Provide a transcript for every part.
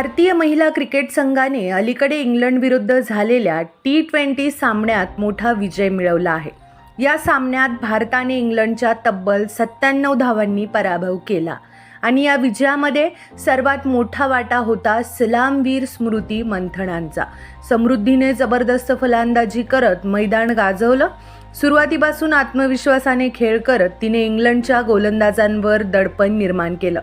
भारतीय महिला क्रिकेट संघाने अलीकडे इंग्लंडविरुद्ध झालेल्या टी ट्वेंटी सामन्यात मोठा विजय मिळवला आहे. या सामन्यात भारताने इंग्लंडच्या तब्बल सत्त्याण्णव धावांनी पराभव केला आणि या विजयामध्ये सर्वात मोठा वाटा होता सलामवीर स्मृती मंथनांचा. समृद्धीने जबरदस्त फलंदाजी करत मैदान गाजवलं. सुरुवातीपासून आत्मविश्वासाने खेळ करत तिने इंग्लंडच्या गोलंदाजांवर दडपण निर्माण केलं.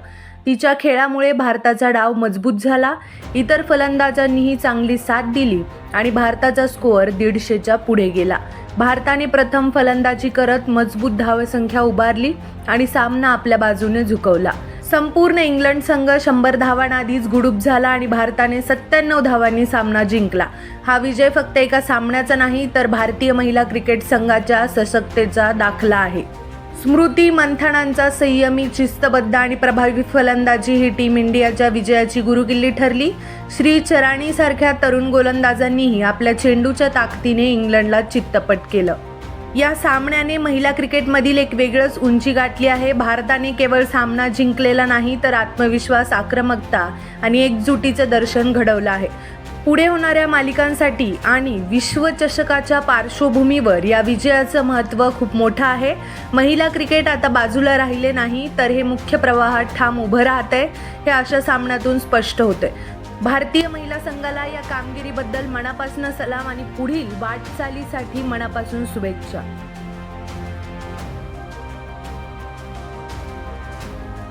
तिच्या खेळामुळे भारताचा डाव मजबूत झाला. इतर फलंदाजांनीही चांगली साथ दिली आणि भारताचा स्कोअर दीडशेच्या पुढे गेला. भारताने प्रथम फलंदाजी करत मजबूत धावसंख्या उभारली आणि सामना आपल्या बाजूने झुकवला. संपूर्ण इंग्लंड संघ शंभर धावांआधीच गुडूप झाला आणि भारताने सत्त्याण्णव धावांनी सामना जिंकला. हा विजय फक्त एका सामन्याचा नाही तर भारतीय महिला क्रिकेट संघाच्या सशक्तेचा दाखला आहे. स्मृती मंथनांचा संयमी शिस्तबद्ध आणि प्रभावी फलंदाजी ही टीम इंडियाच्या विजयाची गुरुकिल्ली ठरली. श्री चराणीसारख्या तरुण गोलंदाजांनीही आपल्या चेंडूच्या ताकदीने इंग्लंडला चित्तपट केलं. या सामन्याने महिला क्रिकेटमधील एक वेगळंच उंची गाठली आहे. भारताने केवळ सामना जिंकलेला नाही तर आत्मविश्वास आक्रमकता आणि एकजुटीचं दर्शन घडवलं आहे. पुढे होणाऱ्या मालिकांसाठी आणि विश्वचषकाच्या पार्श्वभूमीवर या विजयाचं महत्त्व खूप मोठं आहे. महिला क्रिकेट आता बाजूला राहिले नाही तर हे मुख्य प्रवाहात ठाम उभं राहतंय हे अशा सामन्यातून स्पष्ट होते भारतीय महिला संघाला या कामगिरीबद्दल मनापासून सलाम आणि पुढील वाटचालीसाठी मनापासून शुभेच्छा.